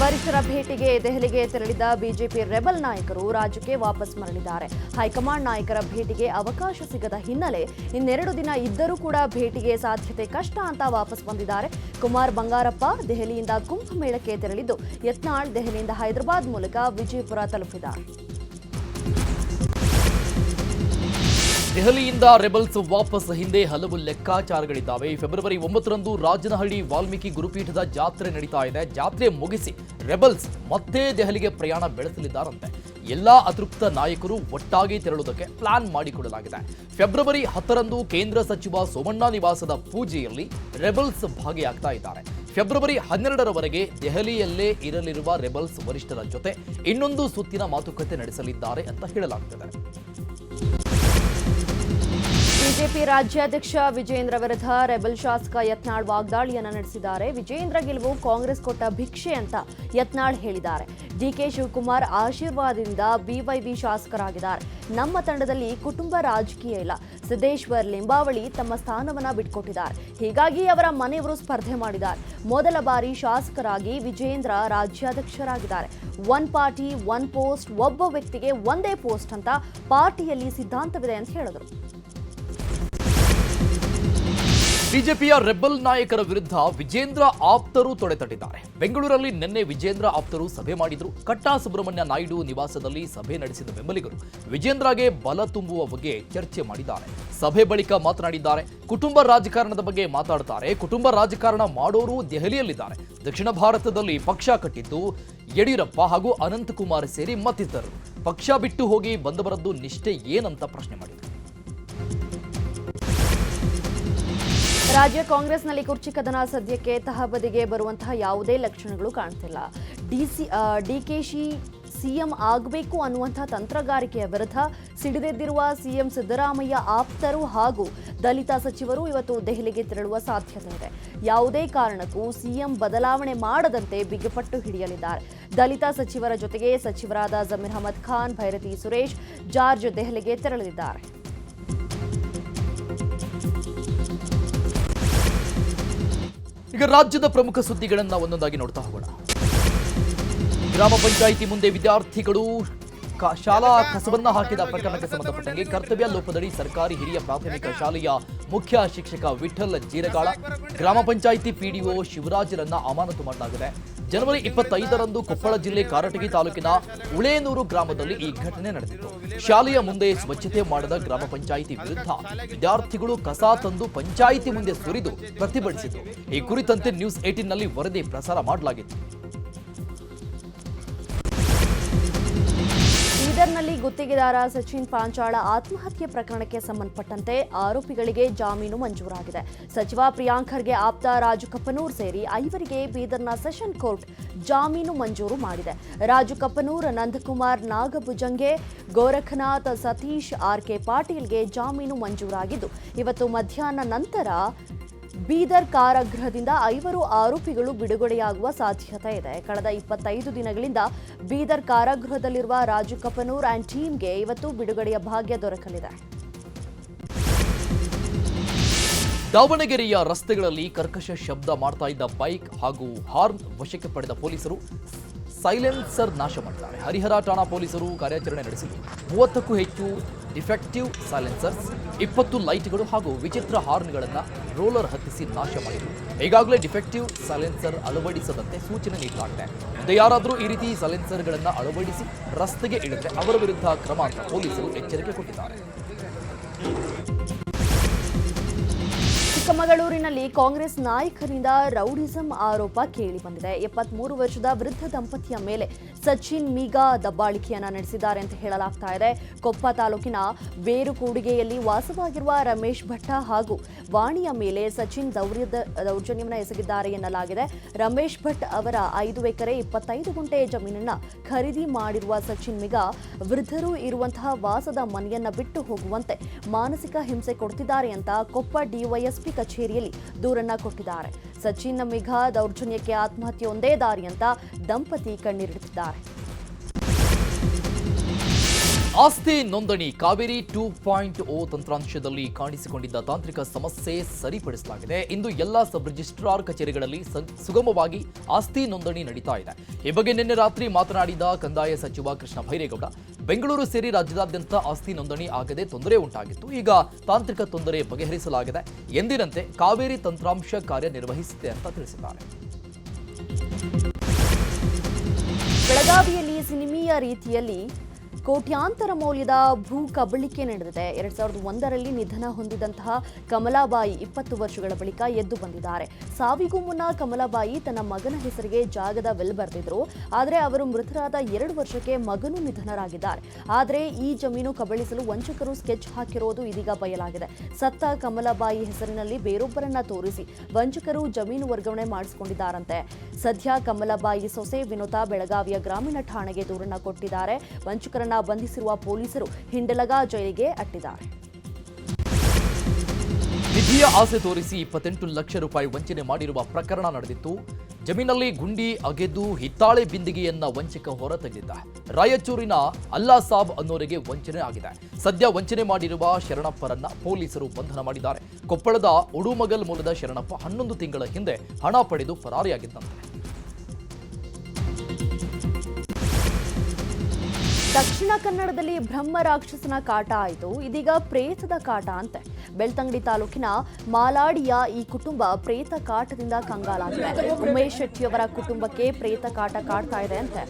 ವರಿಷ್ಠರ ಭೇಟಿಗೆ ದೆಹಲಿಗೆ ತೆರಳಿದ ಬಿಜೆಪಿ ರೆಬಲ್ ನಾಯಕರು ರಾಜ್ಯಕ್ಕೆ ವಾಪಸ್ ಮರಳಿದ್ದಾರೆ. ಹೈಕಮಾಂಡ್ ನಾಯಕರ ಭೇಟಿಗೆ ಅವಕಾಶ ಸಿಗದ ಹಿನ್ನೆಲೆ ಇನ್ನೆರಡು ದಿನ ಇದ್ದರೂ ಕೂಡ ಭೇಟಿಗೆ ಸಾಧ್ಯತೆ ಕಷ್ಟ ಅಂತ ವಾಪಸ್ ಬಂದಿದ್ದಾರೆ. ಕುಮಾರ್ ಬಂಗಾರಪ್ಪ ದೆಹಲಿಯಿಂದ ಕುಂಭಮೇಳಕ್ಕೆ ತೆರಳಿದ್ದು ಯತ್ನಾಳ್ ದೆಹಲಿಯಿಂದ ಹೈದರಾಬಾದ್ ಮೂಲಕ ವಿಜಯಪುರ ತಲುಪಿದ್ದಾರೆ. ದೆಹಲಿಯಿಂದ ರೆಬಲ್ಸ್ ವಾಪಸ್ ಹಿಂದೆ ಹಲವು ಲೆಕ್ಕಾಚಾರಗಳಿದ್ದಾವೆ. ಫೆಬ್ರವರಿ ಒಂಬತ್ತರಂದು ರಾಜನಹಳ್ಳಿ ವಾಲ್ಮೀಕಿ ಗುರುಪೀಠದ ಜಾತ್ರೆ ನಡೀತಾ ಇದೆ. ಜಾತ್ರೆ ಮುಗಿಸಿ ರೆಬಲ್ಸ್ ಮತ್ತೆ ದೆಹಲಿಗೆ ಪ್ರಯಾಣ ಬೆಳೆಸಲಿದ್ದಾರಂತೆ. ಎಲ್ಲಾ ಅತೃಪ್ತ ನಾಯಕರು ಒಟ್ಟಾಗಿ ತೆರಳುವುದಕ್ಕೆ ಪ್ಲಾನ್ ಮಾಡಿಕೊಡಲಾಗಿದೆ. ಫೆಬ್ರವರಿ ಹತ್ತರಂದು ಕೇಂದ್ರ ಸಚಿವ ಸೋಮಣ್ಣ ನಿವಾಸದ ಪೂಜೆಯಲ್ಲಿ ರೆಬಲ್ಸ್ ಭಾಗಿಯಾಗ್ತಾ ಇದ್ದಾರೆ. ಫೆಬ್ರವರಿ ಹನ್ನೆರಡರವರೆಗೆ ದೆಹಲಿಯಲ್ಲೇ ಇರಲಿರುವ ರೆಬಲ್ಸ್ ವರಿಷ್ಠರ ಜೊತೆ ಇನ್ನೊಂದು ಸುತ್ತಿನ ಮಾತುಕತೆ ನಡೆಸಲಿದ್ದಾರೆ ಅಂತ ಹೇಳಲಾಗುತ್ತದೆ ಬಿಜೆಪಿ ರಾಜ್ಯಾಧ್ಯಕ್ಷ ವಿಜೇಂದ್ರ ವಿರುದ್ಧ ರೆಬಲ್ ಶಾಸಕ ಯತ್ನಾಳ್ ವಾಗ್ದಾಳಿಯನ್ನು ನಡೆಸಿದ್ದಾರೆ. ವಿಜೇಂದ್ರ ಗೆಲುವು ಕಾಂಗ್ರೆಸ್ ಕೊಟ್ಟ ಭಿಕ್ಷೆ ಅಂತ ಯತ್ನಾಳ್ ಹೇಳಿದ್ದಾರೆ. ಡಿಕೆ ಶಿವಕುಮಾರ್ ಆಶೀರ್ವಾದದಿಂದ ಬಿವೈಬಿ ಶಾಸಕರಾಗಿದ್ದಾರೆ. ನಮ್ಮ ತಂಡದಲ್ಲಿ ಕುಟುಂಬ ರಾಜಕೀಯ ಇಲ್ಲ. ಸಿದ್ದೇಶ್ವರ್ ಲಿಂಬಾವಳಿ ತಮ್ಮ ಸ್ಥಾನವನ್ನ ಬಿಟ್ಕೊಟ್ಟಿದ್ದಾರೆ. ಹೀಗಾಗಿ ಅವರ ಮನೆಯವರು ಸ್ಪರ್ಧೆ ಮಾಡಿದ್ದಾರೆ. ಮೊದಲ ಬಾರಿ ಶಾಸಕರಾಗಿ ವಿಜೇಂದ್ರ ರಾಜ್ಯಾಧ್ಯಕ್ಷರಾಗಿದ್ದಾರೆ. ಒನ್ ಪಾರ್ಟಿ, ಒನ್ ಪೋಸ್ಟ್, ಒಬ್ಬ ವ್ಯಕ್ತಿಗೆ ಒಂದೇ ಪೋಸ್ಟ್ ಅಂತ ಪಾರ್ಟಿಯಲ್ಲಿ ಸಿದ್ಧಾಂತವಿದೆ ಅಂತ ಹೇಳಿದರು. ಬಿಜೆಪಿಯ ರೆಬಲ್ ನಾಯಕರ ವಿರುದ್ಧ ವಿಜೇಂದ್ರ ಆಪ್ತರು ತೊಡೆತಟ್ಟಿದ್ದಾರೆ ಬೆಂಗಳೂರಲ್ಲಿ ನಿನ್ನೆ ವಿಜೇಂದ್ರ ಆಪ್ತರು ಸಭೆ ಮಾಡಿದ್ರು. ಕಟ್ಟಾ ಸುಬ್ರಹ್ಮಣ್ಯ ನಾಯ್ಡು ನಿವಾಸದಲ್ಲಿ ಸಭೆ ನಡೆಸಿದ ಬೆಂಬಲಿಗರು ವಿಜೇಂದ್ರಗೆ ಬಲ ತುಂಬುವ ಬಗ್ಗೆ ಚರ್ಚೆ ಮಾಡಿದ್ದಾರೆ. ಸಭೆ ಬಳಿಕ ಮಾತನಾಡಿದ್ದಾರೆ. ಕುಟುಂಬ ರಾಜಕಾರಣದ ಬಗ್ಗೆ ಮಾತಾಡ್ತಾರೆ. ಕುಟುಂಬ ರಾಜಕಾರಣ ಮಾಡೋರು ದೆಹಲಿಯಲ್ಲಿದ್ದಾರೆ. ದಕ್ಷಿಣ ಭಾರತದಲ್ಲಿ ಪಕ್ಷ ಕಟ್ಟಿದ್ದು ಯಡಿಯೂರಪ್ಪ ಹಾಗೂ ಅನಂತಕುಮಾರ್ ಸೇರಿ ಮತ್ತಿದ್ದರು ಪಕ್ಷ ಬಿಟ್ಟು ಹೋಗಿ ಬಂದವರದ್ದು ನಿಷ್ಠೆ ಏನಂತ ಪ್ರಶ್ನೆ ಮಾಡಿದರು. ರಾಜ್ಯ ಕಾಂಗ್ರೆಸ್ನಲ್ಲಿ ಕುರ್ಚಿ ಕದನ ಸದ್ಯಕ್ಕೆ ತಹಬದಿಗೆ ಬರುವಂತಹ ಯಾವುದೇ ಲಕ್ಷಣಗಳು ಕಾಣ್ತಿಲ್ಲ. ಡಿಸಿ ಡಿಕೆಶಿ ಸಿಎಂ ಆಗಬೇಕು ಅನ್ನುವಂಥ ತಂತ್ರಗಾರಿಕೆಯ ವಿರುದ್ಧ ಸಿಡಿದೆದ್ದಿರುವ ಸಿಎಂ ಸಿದ್ದರಾಮಯ್ಯ ಆಪ್ತರು ಹಾಗೂ ದಲಿತ ಸಚಿವರು ಇವತ್ತು ದೆಹಲಿಗೆ ತೆರಳುವ ಸಾಧ್ಯತೆ ಇದೆ. ಯಾವುದೇ ಕಾರಣಕ್ಕೂ ಸಿಎಂ ಬದಲಾವಣೆ ಮಾಡದಂತೆ ಬಿಗಿಪಟ್ಟು ಹಿಡಿಯಲಿದ್ದಾರೆ. ದಲಿತ ಸಚಿವರ ಜೊತೆಗೆ ಸಚಿವರಾದ ಜಮೀರ್ ಅಹಮದ್ ಖಾನ್, ಭೈರತಿ ಸುರೇಶ್ ಜಾರ್ಜ್ ದೆಹಲಿಗೆ ತೆರಳಲಿದ್ದಾರೆ. ಈಗ ರಾಜ್ಯದ ಪ್ರಮುಖ ಸುದ್ದಿಗಳನ್ನ ಒಂದೊಂದಾಗಿ ನೋಡ್ತಾ ಹೋಗೋಣ. ಗ್ರಾಮ ಪಂಚಾಯಿತಿ ಮುಂದೆ ವಿದ್ಯಾರ್ಥಿಗಳು ಶಾಲಾ ಕಸವನ್ನ ಹಾಕಿದ ಪ್ರಕರಣಕ್ಕೆ ಸಂಬಂಧಪಟ್ಟಂಗೆ ಕರ್ತವ್ಯ ಲೋಪದಡಿ ಸರ್ಕಾರಿ ಹಿರಿಯ ಪ್ರಾಥಮಿಕ ಶಾಲೆಯ ಮುಖ್ಯ ಶಿಕ್ಷಕ ವಿಠಲ್ ಜೀರಗಾಳ, ಗ್ರಾಮ ಪಂಚಾಯಿತಿ ಪಿಡಿಒ ಶಿವರಾಜರನ್ನ ಅಮಾನತು ಮಾಡಲಾಗಿದೆ. ಜನವರಿ ಇಪ್ಪತ್ತೈದರಂದು ಕೊಪ್ಪಳ ಜಿಲ್ಲೆ ಕಾರಟಗಿ ತಾಲೂಕಿನ ಉಳೇನೂರು ಗ್ರಾಮದಲ್ಲಿ ಈ ಘಟನೆ ನಡೆದಿತ್ತು. ಶಾಲೆಯ ಮುಂದೆ ಸ್ವಚ್ಛತೆ ಮಾಡದ ಗ್ರಾಮ ಪಂಚಾಯಿತಿ ವಿರುದ್ಧ ವಿದ್ಯಾರ್ಥಿಗಳು ಕಸ ತಂದು ಪಂಚಾಯಿತಿ ಮುಂದೆ ಸುರಿದು ಪ್ರತಿಭಟಿಸಿತು ಈ ಕುರಿತಂತೆ ನ್ಯೂಸ್ ಏಟೀನ್ನಲ್ಲಿ ವರದಿ ಪ್ರಸಾರ ಮಾಡಲಾಗಿತ್ತು. ಬೀದರ್ನಲ್ಲಿ ಗುತ್ತಿಗೆದಾರ ಸಚಿನ್ ಪಾಂಚಾಳ ಆತ್ಮಹತ್ಯೆ ಪ್ರಕರಣಕ್ಕೆ ಸಂಬಂಧಪಟ್ಟಂತೆ ಆರೋಪಿಗಳಿಗೆ ಜಾಮೀನು ಮಂಜೂರಾಗಿದೆ. ಸಚಿವ ಪ್ರಿಯಾಂಕರ್ಗೆ ಆಪ್ತ ರಾಜು ಕಪ್ಪನೂರ್ ಸೇರಿ ಐವರಿಗೆ ಬೀದರ್ನ ಸೆಷನ್ ಕೋರ್ಟ್ ಜಾಮೀನು ಮಂಜೂರು ಮಾಡಿದೆ. ರಾಜು ಕಪ್ಪನೂರ್, ನಂದಕುಮಾರ್ ನಾಗಭುಜಂಗೆ, ಗೋರಖನಾಥ್ ಸತೀಶ್ ಆರ್ ಕೆ ಪಾಟೀಲ್ಗೆ ಜಾಮೀನು ಮಂಜೂರಾಗಿದ್ದು, ಇವತ್ತು ಮಧ್ಯಾಹ್ನ ನಂತರ ಬೀದರ್ ಕಾರಾಗೃಹದಿಂದ ಐವರು ಆರೋಪಿಗಳು ಬಿಡುಗಡೆಯಾಗುವ ಸಾಧ್ಯತೆ ಇದೆ. ಕಳೆದ ಇಪ್ಪತ್ತೈದು ದಿನಗಳಿಂದ ಬೀದರ್ ಕಾರಾಗೃಹದಲ್ಲಿರುವ ರಾಜು ಕಪನೂರ್ ಆ್ಯಂಡ್ ಟೀಮ್ಗೆ ಇವತ್ತು ಬಿಡುಗಡೆಯ ಭಾಗ್ಯ ದೊರಕಲಿದೆ. ದಾವಣಗೆರೆಯ ರಸ್ತೆಗಳಲ್ಲಿ ಕರ್ಕಶ ಶಬ್ದ ಮಾಡ್ತಾ ಇದ್ದ ಬೈಕ್ ಹಾಗೂ ಹಾರ್ನ್ ವಶಕ್ಕೆ ಪಡೆದ ಪೊಲೀಸರು ಸೈಲೆನ್ಸರ್ ನಾಶ ಮಾಡಿದ್ದಾರೆ ಹರಿಹರ ಠಾಣಾ ಪೊಲೀಸರು ಕಾರ್ಯಾಚರಣೆ ನಡೆಸಿದ್ದು ಮೂವತ್ತಕ್ಕೂ ಹೆಚ್ಚು ಡಿಫೆಕ್ಟಿವ್ ಸೈಲೆನ್ಸರ್ಸ್ ಇಪ್ಪತ್ತು ಲೈಟ್ಗಳು ಹಾಗೂ ವಿಚಿತ್ರ ಹಾರ್ನ್ಗಳನ್ನು ರೋಲರ್ ಹತ್ತಿಸಿ ನಾಶ ಮಾಡಿತು ಈಗಾಗಲೇ ಡಿಫೆಕ್ಟಿವ್ ಸೈಲೆನ್ಸರ್ ಅಳವಡಿಸದಂತೆ ಸೂಚನೆ ನೀಡಲಾಗಿದೆ. ಮುಂದೆ ಯಾರಾದರೂ ಈ ರೀತಿ ಸೈಲೆನ್ಸರ್ಗಳನ್ನು ಅಳವಡಿಸಿ ರಸ್ತೆಗೆ ಇಳಿದ್ರೆ ಅವರ ವಿರುದ್ಧ ಕ್ರಮ ಪೊಲೀಸರು ಎಚ್ಚರಿಕೆ ಕೊಟ್ಟಿದ್ದಾರೆ. ಚಿಕ್ಕಮಗಳೂರಿನಲ್ಲಿ ಕಾಂಗ್ರೆಸ್ ನಾಯಕರಿಂದ ರೌಡಿಸಂ ಆರೋಪ ಕೇಳಿ ಬಂದಿದೆ. ಎಪ್ಪತ್ಮೂರು ವರ್ಷದ ವೃದ್ಧ ದಂಪತಿಯ ಮೇಲೆ ಸಚಿನ್ ಮೀಗಾ ದಬ್ಬಾಳಿಕೆಯನ್ನ ನಡೆಸಿದ್ದಾರೆ ಅಂತ ಹೇಳಲಾಗ್ತಾ ಇದೆ. ಕೊಪ್ಪ ತಾಲೂಕಿನ ಬೇರುಕೂಡಿಗೆಯಲ್ಲಿ ವಾಸವಾಗಿರುವ ರಮೇಶ್ ಭಟ್ಟ ಹಾಗೂ ವಾಣಿಯ ಮೇಲೆ ಸಚಿನ್ ದೌರ್ಯದ ದೌರ್ಜನ್ಯವನ್ನು ಎಸಗಿದ್ದಾರೆ ಎನ್ನಲಾಗಿದೆ. ರಮೇಶ್ ಭಟ್ ಅವರ ಐದು ಎಕರೆ ಇಪ್ಪತ್ತೈದು ಗುಂಟೆ ಜಮೀನನ್ನ ಖರೀದಿ ಮಾಡಿರುವ ಸಚಿನ್ ಮಿಗಾ ವೃದ್ಧರು ಇರುವಂತಹ ವಾಸದ ಮನೆಯನ್ನ ಬಿಟ್ಟು ಹೋಗುವಂತೆ ಮಾನಸಿಕ ಹಿಂಸೆ ಕೊಡ್ತಿದ್ದಾರೆ ಅಂತ ಕೊಪ್ಪ ಡಿವೈಎಸ್ಪಿ ಕಚೇರಿಯಲ್ಲಿ ದೂರನ್ನ ಕೊಟ್ಟಿದ್ದಾರೆ. ಸಚಿನ್ ಮಿಘಾ ದೌರ್ಜನ್ಯಕ್ಕೆ ಆತ್ಮಹತ್ಯೆ ಒಂದೇ ದಾರಿ ಅಂತ ದಂಪತಿ ಕಣ್ಣೀರಿಡುತ್ತಿದ್ದಾರೆ. ಆಸ್ತಿ ನೋಂದಣಿ ಕಾವೇರಿ ಟೂ ಪಾಯಿಂಟ್ ಓ ತಂತ್ರಾಂಶದಲ್ಲಿ ಕಾಣಿಸಿಕೊಂಡಿದ್ದ ತಾಂತ್ರಿಕ ಸಮಸ್ಯೆ ಸರಿಪಡಿಸಲಾಗಿದೆ. ಇಂದು ಎಲ್ಲ ಸಬ್ ರಿಜಿಸ್ಟ್ರಾರ್ ಕಚೇರಿಗಳಲ್ಲಿ ಸುಗಮವಾಗಿ ಆಸ್ತಿ ನೋಂದಣಿ ನಡೀತಾ ಇದೆ. ಈ ಬಗ್ಗೆ ನಿನ್ನೆ ರಾತ್ರಿ ಮಾತನಾಡಿದ ಕಂದಾಯ ಸಚಿವ ಕೃಷ್ಣ ಭೈರೇಗೌಡ, ಬೆಂಗಳೂರು ಸೇರಿ ರಾಜ್ಯದಾದ್ಯಂತ ಆಸ್ತಿ ನೋಂದಣಿ ಆಗದೆ ತೊಂದರೆ ಉಂಟಾಗಿತ್ತು. ಈಗ ತಾಂತ್ರಿಕ ತೊಂದರೆ ಬಗೆಹರಿಸಲಾಗಿದೆ. ಎಂದಿನಂತೆ ಕಾವೇರಿ ತಂತ್ರಾಂಶ ಕಾರ್ಯನಿರ್ವಹಿಸಿದೆ ಅಂತ ತಿಳಿಸಿದ್ದಾರೆ. ಬೆಳಗಾವಿಯಲ್ಲಿ ಸಿನಿಮೀಯ ರೀತಿಯಲ್ಲಿ ಕೋಟ್ಯಾಂತರ ಮೌಲ್ಯದ ಭೂ ಕಬಳಿಕೆ ನಡೆದಿದೆ. ಎರಡ್ ಸಾವಿರದ ಒಂದರಲ್ಲಿ ನಿಧನ ಹೊಂದಿದಂತಹ ಕಮಲಾಬಾಯಿ ಇಪ್ಪತ್ತು ವರ್ಷಗಳ ಬಳಿಕ ಎದ್ದು ಬಂದಿದ್ದಾರೆ. ಸಾವಿಗೂ ಮುನ್ನ ಕಮಲಾಬಾಯಿ ತನ್ನ ಮಗನ ಹೆಸರಿಗೆ ಜಾಗದ ವೆಲ್ ಬರೆದಿದ್ರು. ಆದರೆ ಅವರು ಮೃತರಾದ ಎರಡು ವರ್ಷಕ್ಕೆ ಮಗನು ನಿಧನರಾಗಿದ್ದಾರೆ. ಆದರೆ ಈ ಜಮೀನು ಕಬಳಿಸಲು ವಂಚಕರು ಸ್ಕೆಚ್ ಹಾಕಿರೋದು ಇದೀಗ ಬಯಲಾಗಿದೆ. ಸತ್ತ ಕಮಲಾಬಾಯಿ ಹೆಸರಿನಲ್ಲಿ ಬೇರೊಬ್ಬರನ್ನ ತೋರಿಸಿ ವಂಚಕರು ಜಮೀನು ವರ್ಗಾವಣೆ ಮಾಡಿಸಿಕೊಂಡಿದ್ದಾರಂತೆ. ಸದ್ಯ ಕಮಲಾಬಾಯಿ ಸೊಸೆ ವಿನೋತಾ ಬೆಳಗಾವಿಯ ಗ್ರಾಮೀಣ ಠಾಣೆಗೆ ದೂರನ್ನ ಕೊಟ್ಟಿದ್ದಾರೆ. ವಂಚಕರನ್ನ ಬಂಧಿಸಿರುವ ಪೊಲೀಸರು ಹಿಂಡಲಗ ಜೈಲಿಗೆ ಅಟ್ಟಿದ್ದಾರೆ. ನಿಧಿಯ ಆಸೆ ತೋರಿಸಿ ಇಪ್ಪತ್ತೆಂಟು ಲಕ್ಷ ರೂಪಾಯಿ ವಂಚನೆ ಮಾಡಿರುವ ಪ್ರಕರಣ ನಡೆದಿತ್ತು. ಜಮೀನಲ್ಲಿ ಗುಂಡಿ, ಅಗೆದು, ಹಿತ್ತಾಳೆ ಬಿಂದಿಗೆಯನ್ನ ವಂಚಕ ಹೊರತೆಗೆದಿದ್ದ ರಾಯಚೂರಿನ ಅಲ್ಲಾ ಸಾಬ್ ಅನ್ನೋರಿಗೆ ವಂಚನೆ ಆಗಿದೆ. ಸದ್ಯ ವಂಚನೆ ಮಾಡಿರುವ ಶರಣಪ್ಪರನ್ನ ಪೊಲೀಸರು ಬಂಧನ ಮಾಡಿದ್ದಾರೆ. ಕೊಪ್ಪಳದ ಉಡುಮಗಲ್ ಮೂಲದ ಶರಣಪ್ಪ ಹನ್ನೊಂದು ತಿಂಗಳ ಹಿಂದೆ ಹಣ ಪಡೆದು ಪರಾರಿಯಾಗಿದ್ದಂತೆ. ದಕ್ಷಿಣ ಕನ್ನಡದಲ್ಲಿ ಬ್ರಹ್ಮ ರಾಕ್ಷಸನ ಕಾಟ ಆಯಿತು. ಇದೀಗ ಪ್ರೇತದ ಕಾಟ ಅಂತೆ. ಬೆಳ್ತಂಗಡಿ ತಾಲೂಕಿನ ಮಾಲಾಡಿಯ ಈ ಕುಟುಂಬ ಪ್ರೇತ ಕಾಟದಿಂದ ಕಂಗಾಲಾಗಿದೆ. ಉಮೇಶ್ ಶೆಟ್ಟಿಯವರ ಕುಟುಂಬಕ್ಕೆ ಪ್ರೇತ ಕಾಟ ಕಾಡ್ತಾ ಇದೆ ಅಂತೆ.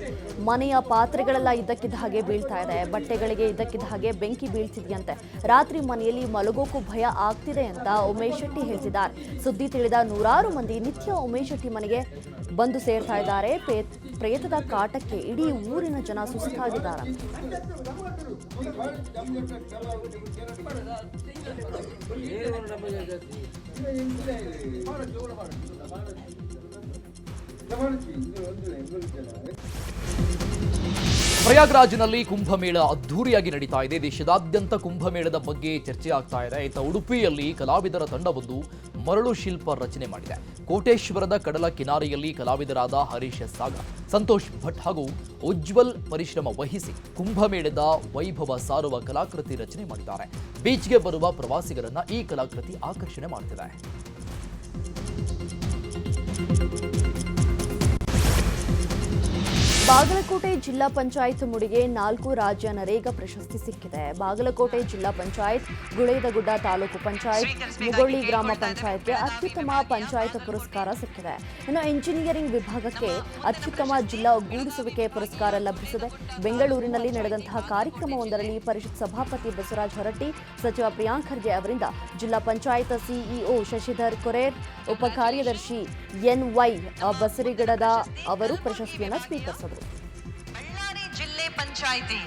ಮನೆಯ ಪಾತ್ರೆಗಳೆಲ್ಲ ಇದ್ದಕ್ಕಿದ್ದ ಹಾಗೆ ಬೀಳ್ತಾ ಇದೆ. ಬಟ್ಟೆಗಳಿಗೆ ಇದ್ದಕ್ಕಿದ್ದ ಹಾಗೆ ಬೆಂಕಿ ಬೀಳ್ತಿದೆಯಂತೆ. ರಾತ್ರಿ ಮನೆಯಲ್ಲಿ ಮಲಗೋಕು ಭಯ ಆಗ್ತಿದೆ ಅಂತ ಉಮೇಶ್ ಶೆಟ್ಟಿ ಹೇಳ್ತಿದ್ದಾರೆ. ಸುದ್ದಿ ತಿಳಿದ ನೂರಾರು ಮಂದಿ ನಿತ್ಯ ಉಮೇಶ್ ಶೆಟ್ಟಿ ಮನೆಗೆ ಬಂದು ಸೇರ್ತಾ ಇದ್ದಾರೆ. ಪ್ರೇತದ ಕಾಟಕ್ಕೆ ಇಡೀ ಊರಿನ ಜನ ಸುಸ್ತಾಗಿದ್ದಾರೆ. ಪ್ರಯಾಗ್ರಾಜ್ನಲ್ಲಿ ಕುಂಭಮೇಳ ಅದ್ಧೂರಿಯಾಗಿ ನಡೀತಾ ಇದೆ. ದೇಶದಾದ್ಯಂತ ಕುಂಭಮೇಳದ ಬಗ್ಗೆ ಚರ್ಚೆ ಆಗ್ತಾ ಇದೆ. ಇತ್ತ ಉಡುಪಿಯಲ್ಲಿ ಕಲಾವಿದರ ತಂಡವೊಂದು ಮರಳು ಶಿಲ್ಪ ರಚನೆ ಮಾಡಿದೆ. ಕೋಟೇಶ್ವರದ ಕಡಲ ಕಿನಾರೆಯಲ್ಲಿ ಕಲಾವಿದರಾದ ಹರೀಶ್ ಸಾಗರ್, ಸಂತೋಷ್ ಭಟ್ ಹಾಗೂ ಉಜ್ವಲ್ ಪರಿಶ್ರಮ ವಹಿಸಿ ಕುಂಭಮೇಳದ ವೈಭವ ಸಾರುವ ಕಲಾಕೃತಿ ರಚನೆ ಮಾಡಿದ್ದಾರೆ. ಬೀಚ್ಗೆ ಬರುವ ಪ್ರವಾಸಿಗರನ್ನ ಈ ಕಲಾಕೃತಿ ಆಕರ್ಷಣೆ ಮಾಡ್ತಿದೆ. ಬಾಗಲಕೋಟೆ ಜಿಲ್ಲಾ ಪಂಚಾಯತ್ ಮುಡಿಗೆ ನಾಲ್ಕು ರಾಜ್ಯ ನರೇಗಾ ಪ್ರಶಸ್ತಿ ಸಿಕ್ಕಿದೆ. ಬಾಗಲಕೋಟೆ ಜಿಲ್ಲಾ ಪಂಚಾಯತ್, ಗುಳೇದಗುಡ್ಡ ತಾಲೂಕು ಪಂಚಾಯತ್, ಮುಗೊಳ್ಳಿ ಗ್ರಾಮ ಪಂಚಾಯತ್ಗೆ ಅತ್ಯುತ್ತಮ ಪಂಚಾಯತ್ ಪುರಸ್ಕಾರ ಸಿಕ್ಕಿದೆ. ಇನ್ನು ಇಂಜಿನಿಯರಿಂಗ್ ವಿಭಾಗಕ್ಕೆ ಅತ್ಯುತ್ತಮ ಜಿಲ್ಲಾ ಒಗ್ಗೂಡಿಸುವಿಕೆ ಪುರಸ್ಕಾರ ಲಭಿಸಿದೆ. ಬೆಂಗಳೂರಿನಲ್ಲಿ ನಡೆದಂತಹ ಕಾರ್ಯಕ್ರಮವೊಂದರಲ್ಲಿ ಪರಿಷತ್ ಸಭಾಪತಿ ಬಸವರಾಜ್ ಹೊರಟ್ಟಿ, ಸಚಿವ ಪ್ರಿಯಾಂಕ್ ಖರ್ಗೆ ಅವರಿಂದ ಜಿಲ್ಲಾ ಪಂಚಾಯತ್ ಸಿಇಒ ಶಶಿಧರ್ ಕೊರೇರ್, ಉಪ ಕಾರ್ಯದರ್ಶಿ ಎನ್ವೈ ಬಸರಿಗಡದ ಅವರು ಪ್ರಶಸ್ತಿಯನ್ನು ಸ್ವೀಕರಿಸಿದರು. ಪಂಚಾಯಿತಿ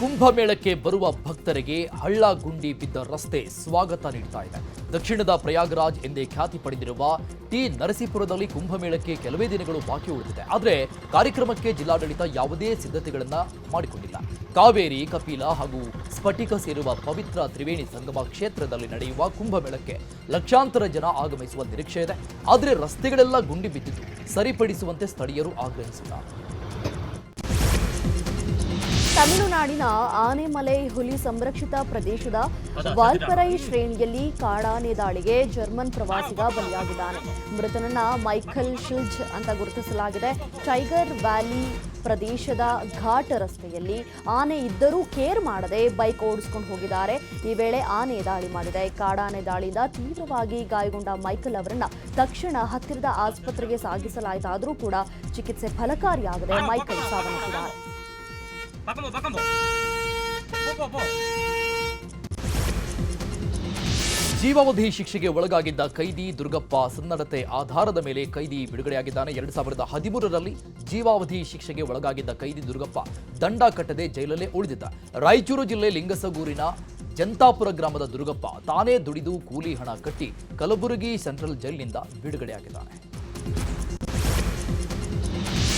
ಕುಂಭಮೇಳಕ್ಕೆ ಬರುವ ಭಕ್ತರಿಗೆ ಹಳ್ಳ ಗುಂಡಿ ಬಿದ್ದ ರಸ್ತೆ ಸ್ವಾಗತ ನೀಡ್ತಾ ಇದೆ. ದಕ್ಷಿಣದ ಪ್ರಯಾಗರಾಜ್ ಎಂದೇ ಖ್ಯಾತಿ ಪಡೆದಿರುವ ಟಿ ನರಸೀಪುರದಲ್ಲಿ ಕುಂಭಮೇಳಕ್ಕೆ ಕೆಲವೇ ದಿನಗಳು ಬಾಕಿ ಉಳಿದಿದೆ. ಆದರೆ ಕಾರ್ಯಕ್ರಮಕ್ಕೆ ಜಿಲ್ಲಾಡಳಿತ ಯಾವುದೇ ಸಿದ್ಧತೆಗಳನ್ನು ಮಾಡಿಕೊಂಡಿಲ್ಲ. ಕಾವೇರಿ, ಕಪಿಲ ಹಾಗೂ ಸ್ಫಟಿಕ ಸೇರುವ ಪವಿತ್ರ ತ್ರಿವೇಣಿ ಸಂಗಮ ಕ್ಷೇತ್ರದಲ್ಲಿ ನಡೆಯುವ ಕುಂಭಮೇಳಕ್ಕೆ ಲಕ್ಷಾಂತರ ಜನ ಆಗಮಿಸುವ ನಿರೀಕ್ಷೆ ಇದೆ. ಆದರೆ ರಸ್ತೆಗಳೆಲ್ಲ ಗುಂಡಿ ಬಿದ್ದಿದ್ದು ಸರಿಪಡಿಸುವಂತೆ ಸ್ಥಳೀಯರು ಆಗ್ರಹಿಸಿದ್ದಾರೆ ತಮಿಳುನಾಡಿನ ಆನೆಮಲೈ ಹುಲಿ ಸಂರಕ್ಷಿತ ಪ್ರದೇಶದ ವಾಲ್ಪರೈ ಶ್ರೇಣಿಯಲ್ಲಿ ಕಾಡಾನೆ ದಾಳಿಗೆ ಜರ್ಮನ್ ಪ್ರವಾಸಿಗ ಬಲಿಯಾಗಿದ್ದಾನೆ. ಮೃತನನ್ನ ಮೈಕಲ್ ಶಿಲ್ಜ್ ಅಂತ ಗುರುತಿಸಲಾಗಿದೆ. ಟೈಗರ್ ವ್ಯಾಲಿ ಪ್ರದೇಶದ ಘಾಟ್ ರಸ್ತೆಯಲ್ಲಿ ಆನೆ ಇದ್ದರೂ ಕೇರ್ ಮಾಡದೆ ಬೈಕ್ ಓಡಿಸ್ಕೊಂಡು ಹೋಗಿದ್ದಾರೆ. ಈ ವೇಳೆ ಆನೆ ದಾಳಿ ಮಾಡಿದೆ. ಕಾಡಾನೆ ದಾಳಿಯಿಂದ ತೀವ್ರವಾಗಿ ಗಾಯಗೊಂಡ ಮೈಕಲ್ ಅವರನ್ನ ತಕ್ಷಣ ಹತ್ತಿರದ ಆಸ್ಪತ್ರೆಗೆ ಸಾಗಿಸಲಾಯಿತಾದರೂ ಕೂಡ ಚಿಕಿತ್ಸೆ ಫಲಕಾರಿಯಾಗದೆ ಮೈಕಲ್ ಸಾವನ್ನಪ್ಪಿದ್ದಾರೆ. Bacambo, bakamo. Po, po, po. ಜೀವಾವಧಿ ಶಿಕ್ಷೆಗೆ ಒಳಗಾಗಿದ್ದ ಕೈದಿ ದುರ್ಗಪ್ಪ ಸನ್ನಡತೆ ಆಧಾರದ ಮೇಲೆ ಕೈದಿ ಬಿಡುಗಡೆಯಾಗಿದ್ದಾನೆ ಎರಡು ಸಾವಿರದ ಹದಿಮೂರರಲ್ಲಿ ಜೀವಾವಧಿ ಶಿಕ್ಷೆಗೆ ಒಳಗಾಗಿದ್ದ ಕೈದಿ ದುರ್ಗಪ್ಪ ದಂಡ ಕಟ್ಟದೆ ಜೈಲಲ್ಲೇ ಉಳಿದಿದ್ದ ರಾಯಚೂರು ಜಿಲ್ಲೆ ಲಿಂಗಸಗೂರಿನ ಜಂತಾಪುರ ಗ್ರಾಮದ ದುರ್ಗಪ್ಪ ತಾನೇ ದುಡಿದು ಕೂಲಿ ಹಣ ಕಟ್ಟಿ ಕಲಬುರಗಿ ಸೆಂಟ್ರಲ್ ಜೈಲಿನಿಂದ ಬಿಡುಗಡೆಯಾಗಿದ್ದಾನೆ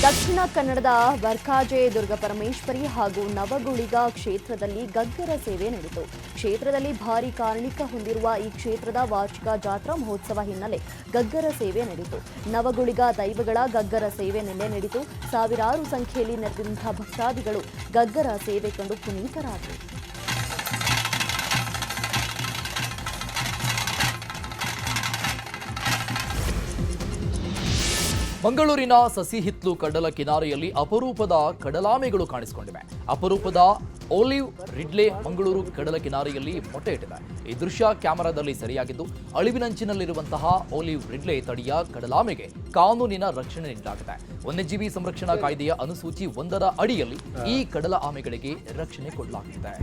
ದಕ್ಷಿಣ ಕನ್ನಡದ ವರ್ಕಾಜೆ ದುರ್ಗ ಪರಮೇಶ್ವರಿ ಹಾಗೂ ನವಗುಳಿಗ ಕ್ಷೇತ್ರದಲ್ಲಿ ಗಗ್ಗರ ಸೇವೆ ನಡೆಯಿತು. ಕ್ಷೇತ್ರದಲ್ಲಿ ಭಾರಿ ಕಾರ್ಣಿಕ ಹೊಂದಿರುವ ಈ ಕ್ಷೇತ್ರದ ವಾರ್ಷಿಕ ಜಾತ್ರಾ ಮಹೋತ್ಸವ ಹಿನ್ನೆಲೆ ಗಗ್ಗರ ಸೇವೆ ನಡೆಯಿತು. ನವಗುಳಿಗ ದೈವಗಳ ಗಗ್ಗರ ಸೇವೆ ನಿನ್ನೆ ನಡೆಯಿತು ಸಾವಿರಾರು ಸಂಖ್ಯೆಯಲ್ಲಿ ನೆರೆದಂತಹ ಭಕ್ತಾದಿಗಳು ಗಗ್ಗರ ಸೇವೆ ಕಂಡು ಪುನೀತರಾದರು. ಮಂಗಳೂರಿನ ಸಸಿಹಿತ್ಲು ಕಡಲ ಕಿನಾರೆಯಲ್ಲಿ ಅಪರೂಪದ ಕಡಲಾಮೆಗಳು ಕಾಣಿಸಿಕೊಂಡಿವೆ. ಅಪರೂಪದ ಓಲಿವ್ ರಿಡ್ಲೆ ಮಂಗಳೂರು ಕಡಲ ಕಿನಾರೆಯಲ್ಲಿ ಮೊಟ್ಟೆ ಇಟ್ಟಿದೆ. ಈ ದೃಶ್ಯ ಕ್ಯಾಮೆರಾದಲ್ಲಿ ಸರಿಯಾಗಿದ್ದು, ಅಳಿವಿನಂಚಿನಲ್ಲಿರುವಂತಹ ಓಲಿವ್ ರಿಡ್ಲೆ ತಳಿಯ ಕಡಲಾಮೆಗೆ ಕಾನೂನಿನ ರಕ್ಷಣೆ ನೀಡಲಾಗಿದೆ. ವನ್ಯಜೀವಿ ಸಂರಕ್ಷಣಾ ಕಾಯ್ದೆಯ ಅನುಸೂಚಿ ಒಂದರ ಅಡಿಯಲ್ಲಿ ಈ ಕಡಲ ಆಮೆಗಳಿಗೆ ರಕ್ಷಣೆ ಕೊಡಲಾಗಿದೆ.